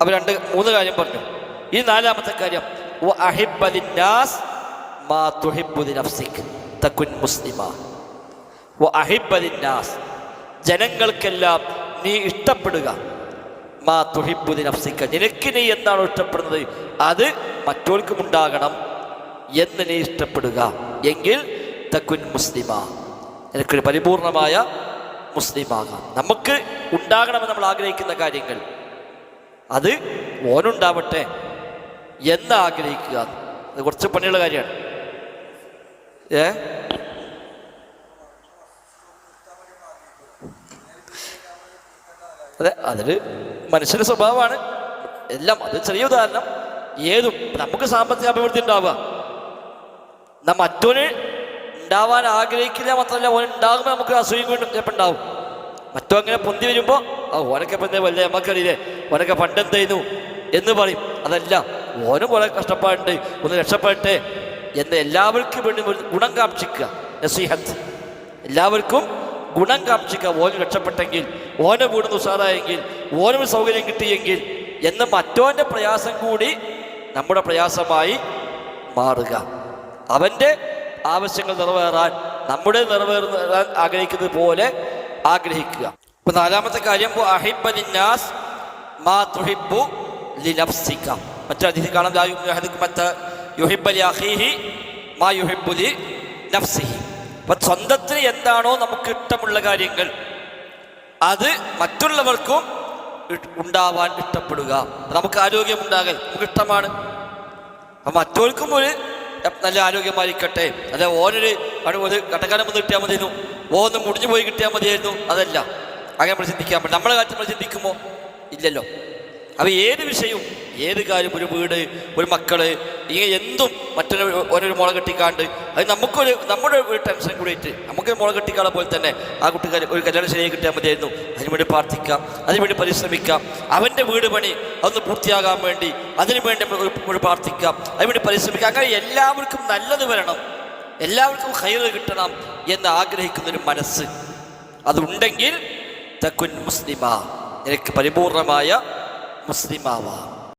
അപ്പോൾ രണ്ട് മൂന്ന് കാര്യം പറഞ്ഞു. ഈ നാലാമത്തെ കാര്യം ജനങ്ങൾക്കെല്ലാം നീ ഇഷ്ടപ്പെടുക. മാ തുഹിബ്ബു അഫ്സിക്ക നിനക്ക് നീ എന്താണോ ഇഷ്ടപ്പെടുന്നത്? അത് മറ്റോർക്കും ഉണ്ടാകണം എന്ന് നീ ഇഷ്ടപ്പെടുക. എങ്കിൽ തക്കുൻ മുസ്ലിമ. നിനക്കൊരു പരിപൂർണമായ മുസ്ലിമാകാം. നമുക്ക് ഉണ്ടാകണമെന്ന് നമ്മൾ ആഗ്രഹിക്കുന്ന കാര്യങ്ങൾ. അത് ഓനുണ്ടാവട്ടെ എന്ന് ആഗ്രഹിക്കുക. അത് കുറച്ച് പണിയുള്ള കാര്യമാണ്. ഏ? അതെ അതൊരു മനുഷ്യന്റെ സ്വഭാവമാണ്. എല്ലാം അത് ചെറിയ ഉദാഹരണം. ഏതും നമുക്ക് സാമ്പത്തിക അഭിവൃദ്ധി ഉണ്ടാവുക. നാം മറ്റൊരു ഉണ്ടാവാൻ ആഗ്രഹിക്കില്ല മാത്രമല്ല ഓൻ ഉണ്ടാകുമ്പോൾ നമുക്ക് അസൂയ വീണ്ടും ചിലപ്പോൾ ഉണ്ടാവും. മറ്റോ അങ്ങനെ പൊന്തി വരുമ്പോൾ ആ ഓനൊക്കെ എന്താ വല്ല നമുക്കറിയില്ലേ ഓനൊക്കെ പണ്ടെന്തായിരുന്നു എന്ന് പറയും. അതല്ല ഓനും കുറെ കഷ്ടപ്പാടുണ്ട് ഒന്ന് രക്ഷപ്പെടട്ടെ എന്ന് എല്ലാവർക്കും വേണ്ടി ഗുണം കാക്ഷിക്കുക നസീഹത്ത്. എല്ലാവർക്കും ഗുണം കാക്ഷിക്കുക ഓന് രക്ഷപ്പെട്ടെങ്കിൽ ഓനെ വീടുന്ന് ഉഷാറായെങ്കിൽ ഓനും സൗകര്യം കിട്ടിയെങ്കിൽ എന്ന് മറ്റോന്റെ പ്രയാസം കൂടി നമ്മുടെ പ്രയാസമായി മാറുക. അവന്റെ ആവശ്യങ്ങൾ നിറവേറാൻ നമ്മുടെ നിറവേറാൻ ആഗ്രഹിക്കുന്നത് പോലെ ആഗ്രഹിക്കുക. ഇപ്പൊ നാലാമത്തെ കാര്യം വ അഹിബ്ബ ലിന്നാസ് മാ തുഹിബ്ബു ലിനഫ്സിക. മറ്റൊരു അതിഥി കാണാം അപ്പൊ സ്വന്തത്തിന് എന്താണോ നമുക്ക് ഇഷ്ടമുള്ള കാര്യങ്ങൾ അത് മറ്റുള്ളവർക്കും ഉണ്ടാവാൻ ഇഷ്ടപ്പെടുക. നമുക്ക് ആരോഗ്യമുണ്ടാകൽ നമുക്ക് ഇഷ്ടമാണ്. അപ്പം മറ്റവർക്കും ഒരു നല്ല ആരോഗ്യമായിരിക്കട്ടെ. അതെ ഓനൊരു ഒരു കട്ടക്കാലം വന്ന് കിട്ടിയാൽ മതിയായിരുന്നു. ഓ ഒന്ന് മുടിഞ്ഞു പോയി കിട്ടിയാൽ മതിയായിരുന്നു. അതല്ല. അങ്ങനെ നമ്മൾ ചിന്തിക്കാൻ പറ്റും നമ്മളെ കാര്യത്തിൽ നമ്മൾ ചിന്തിക്കുമോ? ഇല്ലല്ലോ. അപ്പോൾ ഏത് വിഷയവും ഏത് കാര്യം ഒരു വീട് ഒരു മക്കൾ ഇങ്ങനെ എന്തും മറ്റൊരു ഓരോരു മുള കെട്ടിക്കാണ്ട് അത് നമുക്കൊരു നമ്മുടെ ഒരു ടെൻഷൻ കൂടിയിട്ട് നമുക്ക് മുള കെട്ടിക്കാളെ പോലെ തന്നെ ആ കുട്ടിക്കാർ ഒരു കല്യാണ ശരിയായി കിട്ടിയാൽ മതിയായിരുന്നു. അതിനുവേണ്ടി പ്രാർത്ഥിക്കാം അതിനുവേണ്ടി പരിശ്രമിക്കാം. അവന്റെ വീട് പണി അതൊന്ന് പൂർത്തിയാകാൻ വേണ്ടി അതിനു വേണ്ടി നമ്മൾ പ്രാർത്ഥിക്കാം. അതിനുവേണ്ടി പരിശ്രമിക്കാം. അങ്ങനെ എല്ലാവർക്കും നല്ലത് വരണം. എല്ലാവർക്കും ഹൈറ് കിട്ടണം എന്ന് ആഗ്രഹിക്കുന്നൊരു മനസ്സ് അതുണ്ടെങ്കിൽ തക്കുൻ മുസ്ലിമ. എനിക്ക് പരിപൂർണമായ মুসলিম আওয়াম।